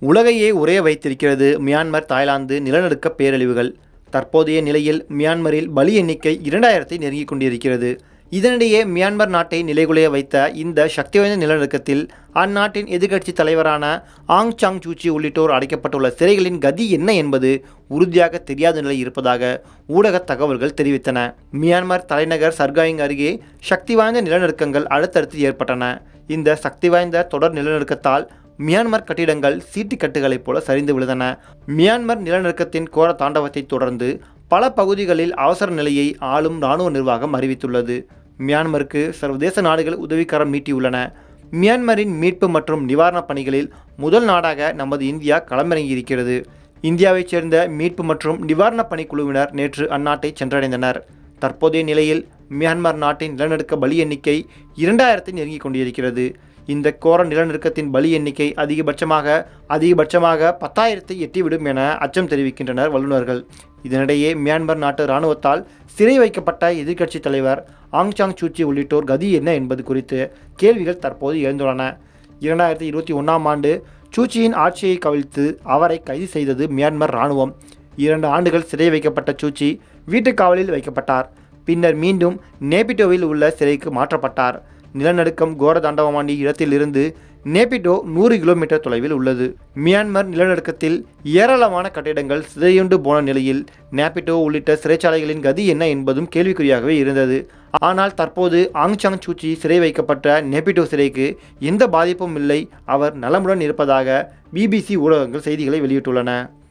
உலகையே உரைய வைத்திருக்கிறது Myanmar Thailand நிலநடுக்க பேரழிவுகள். தற்போதைய நிலையில் மியான்மரில் பலி எண்ணிக்கை இரண்டாயிரத்தை நெருங்கிக் கொண்டிருக்கிறது. இதனிடையே மியான்மர் நாட்டை நிலைகுலைய வைத்த இந்த சக்தி வாய்ந்த நிலநடுக்கத்தில் அந்நாட்டின் எதிர்க்கட்சி தலைவரான ஆங் சாங் சூச்சி உள்ளிட்டோர் அடைக்கப்பட்டுள்ள சிறைகளின் கதி என்ன என்பது உறுதியாக தெரியாத நிலை இருப்பதாக ஊடக தகவல்கள் தெரிவித்தன. மியான்மர் தலைநகர் சர்காயிங் அருகே சக்தி வாய்ந்த நிலநடுக்கங்கள் அடுத்தடுத்து ஏற்பட்டன. இந்த சக்தி வாய்ந்த தொடர் நிலநடுக்கத்தால் மியான்மர் கட்டிடங்கள் சீட்டுக்கட்டுகளைப் போல சரிந்து விழுந்தன. மியான்மர் நிலநடுக்கத்தின் கோர தாண்டவத்தை தொடர்ந்து பல பகுதிகளில் அவசர நிலையை ஆளும் இராணுவ நிர்வாகம் அறிவித்துள்ளது. மியான்மருக்கு சர்வதேச நாடுகள் உதவிக்கரம் நீட்டியுள்ளன. மியான்மரின் மீட்பு மற்றும் நிவாரணப் பணிகளில் முதல் நாடாக நமது இந்தியா களமிறங்கியிருக்கிறது. இந்தியாவைச் சேர்ந்த மீட்பு மற்றும் நிவாரணப் பணிக்குழுவினர் நேற்று அந்நாட்டை சென்றடைந்தனர். தற்போதைய நிலையில் மியான்மர் நாட்டின் நிலநடுக்க பலி எண்ணிக்கை இரண்டாயிரத்தை நெருங்கிக் கொண்டிருக்கிறது. இந்த கோர நிலநடுக்கத்தின் பலி எண்ணிக்கை அதிகபட்சமாக அதிகபட்சமாக பத்தாயிரத்தை எட்டிவிடும் என அச்சம் தெரிவிக்கின்றனர் வல்லுநர்கள். இதனிடையே மியான்மர் நாட்டு இராணுவத்தால் சிறை வைக்கப்பட்ட எதிர்க்கட்சி தலைவர் ஆங் சாங் சூச்சி உள்ளிட்டோர் கதி என்ன என்பது குறித்து கேள்விகள் தற்போது எழுந்துள்ளன. இரண்டாயிரத்தி இருபத்தி ஒன்றாம் ஆண்டு சூச்சியின் ஆட்சியை கவிழ்த்து அவரை கைது செய்தது மியான்மர் இராணுவம். இரண்டு ஆண்டுகள் சிறை வைக்கப்பட்ட சூச்சி வீட்டுக் காவலில் வைக்கப்பட்டார். பின்னர் மீண்டும் நேபிட்டோவில் உள்ள சிறைக்கு மாற்றப்பட்டார். நிலநடுக்கம் கோர தாண்டவமாண்டி இடத்திலிருந்து நேபிட்டோ நூறு கிலோமீட்டர் தொலைவில் உள்ளது. மியான்மர் நிலநடுக்கத்தில் ஏராளமான கட்டிடங்கள் சிதையுண்டு போன நிலையில் நேபிட்டோ உள்ளிட்ட சிறைச்சாலைகளின் கதி என்ன என்பதும் கேள்விக்குறியாகவே இருந்தது. ஆனால் தற்போது ஆங்சாங் சூச்சி சிறை வைக்கப்பட்ட நேபிட்டோ சிறைக்கு எந்த பாதிப்பும் இல்லை. அவர் நலமுடன் இருப்பதாக பிபிசி ஊடகங்கள் செய்திகளை வெளியிட்டுள்ளன.